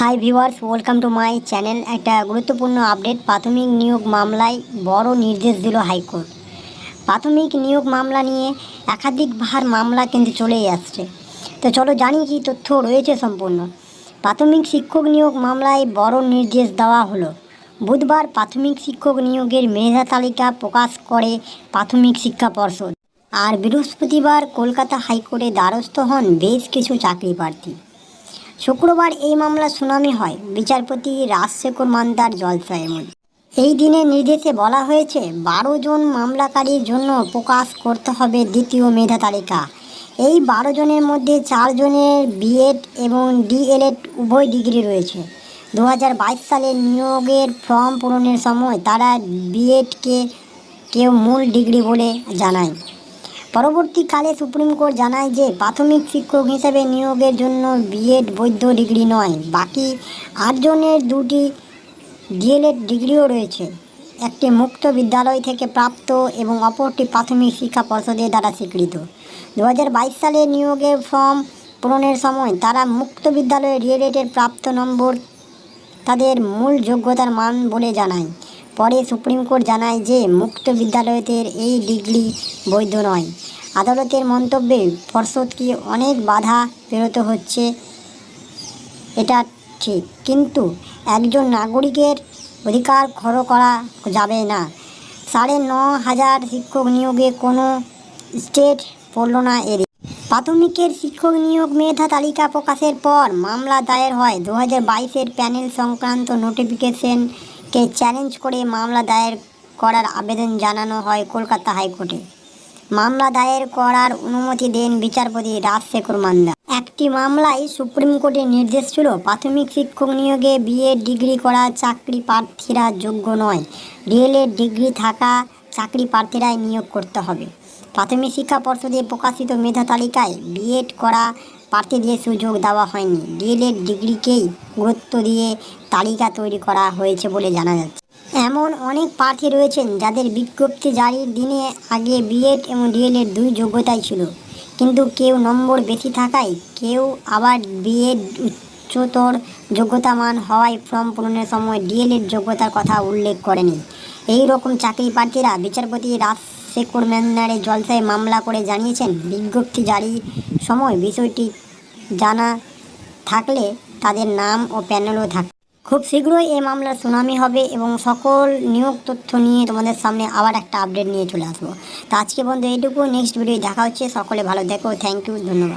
Hi viewers welcome to my channel একটা গুরুত্বপূর্ণ update প্রাথমিক নিয়োগ মামলায় বড় নির্দেশ দিল হাইকোর্ট। প্রাথমিক নিয়োগ মামলা নিয়ে একাধিকবার মামলা কিন্তু চলেই আসছে। তো চলো জানি কি তথ্য রয়েছে সম্পূর্ণ। প্রাথমিক শিক্ষক নিয়োগ মামলায় বড় নির্দেশ দেওয়া হলো। বুধবার প্রাথমিক শিক্ষক নিয়োগের মেধা তালিকা প্রকাশ করে প্রাথমিক শিক্ষা পর্ষদ। আর বৃহস্পতিবার কলকাতা হাইকোর্টে দ্বারস্থ হন বেশ কিছু চাকরি প্রার্থী শুক্রবার এই মামলা শুনানি হয়। বিচারপতি রাজশেখর মান্দার জলসায়ের মধ্যে। এই দিনের নির্দেশে বলা হয়েছে, বারো জন মামলাকারীর জন্য প্রকাশ করতে হবে দ্বিতীয় মেধা তালিকা। এই বারো জনের মধ্যে চারজনের বিএড এবং ডিএলএড উভয় ডিগ্রি রয়েছে। দু হাজার বাইশ সালে নিয়োগের ফর্ম পূরণের সময় তারা বিএডকে কেউ মূল ডিগ্রি বলে জানায়। পরবর্তীকালে সুপ্রিম কোর্ট জানায় যে প্রাথমিক শিক্ষক হিসেবে নিয়োগের জন্য বিএড বৈধ ডিগ্রি নয়, বাকি আটজনের দুটি ডিএলএড ডিগ্রিও রয়েছে। একটি মুক্ত বিদ্যালয় থেকে প্রাপ্ত এবং অপরটি প্রাথমিক শিক্ষা পর্ষদের দ্বারা স্বীকৃত। দু হাজার বাইশ সালে নিয়োগের ফর্ম পূরণের সময় তারা মুক্ত বিদ্যালয়ে ডিএলএডের প্রাপ্ত নম্বর তাদের মূল যোগ্যতার মান বলে জানায়। পরে সুপ্রিম কোর্ট জানায় যে মুক্ত বিদ্যালয়দের এই ডিগ্রি বৈধ নয়। আদালতের মন্তব্যে পর্ষদকে অনেক বাধা পেরোতে হচ্ছে, এটা ঠিক। কিন্তু একজন নাগরিকের অধিকার খর্ব করা যাবে না। সাড়ে ন হাজার শিক্ষক নিয়োগে কোনো স্টেট পড়ল না এর প্রাথমিকের শিক্ষক নিয়োগ মেধা তালিকা প্রকাশের পর মামলা দায়ের হয়। দু হাজার বাইশের প্যানেল সংক্রান্ত নোটিফিকেশনকে চ্যালেঞ্জ করে মামলা দায়ের করার আবেদন জানানো হয় কলকাতা হাইকোর্টে। মামলা দায়ের করার অনুমতি দেন বিচারপতি রাজশেখর মান্দা। একটি মামলায় সুপ্রিম কোর্টের নির্দেশ ছিল, প্রাথমিক শিক্ষক নিয়োগে বিএড ডিগ্রি করা চাকরি প্রার্থীরা যোগ্য নয়। ডিএলএড ডিগ্রি থাকা চাকরি প্রার্থীরাই নিয়োগ করতে হবে। প্রাথমিক শিক্ষা পর্ষদে প্রকাশিত মেধা তালিকায় বিএড করা প্রার্থীদের সুযোগ দেওয়া হয়নি। ডিএলএড ডিগ্রিকেই গুরুত্ব দিয়ে তালিকা তৈরি করা হয়েছে বলে জানা যাচ্ছে। এমন অনেক প্রার্থী রয়েছেন যাদের বিজ্ঞপ্তি জারির দিনে আগে বিএড এবং ডিএলএড দুই যোগ্যতাই ছিল। কিন্তু কেউ নম্বর বেশি থাকায় কেউ আবার বিএড উচ্চতর যোগ্যতা মান হওয়ায় ফর্ম পূরণের সময় ডিএলএড যোগ্যতার কথা উল্লেখ করেনি। এই রকম চাকরি প্রার্থীরা বিচারপতি রাজশেখর ম্যান্নারে জলসায় মামলা করে জানিয়েছেন বিজ্ঞপ্তি জারি সময় বিষয়টি জানা থাকলে তাদের নাম ও প্যানেলও থাকে খুব শীঘ্রই এই মামলার শুনানি হবে এবং সকল নিয়োগ তথ্য নিয়ে তোমাদের সামনে আবার একটা আপডেট নিয়ে চলে আসব। তো আজকে বন্ধু এইটুকু নেক্সট ভিডিও দেখা হচ্ছে। সকলে ভালো দেখো থ্যাংক ইউ ধন্যবাদ।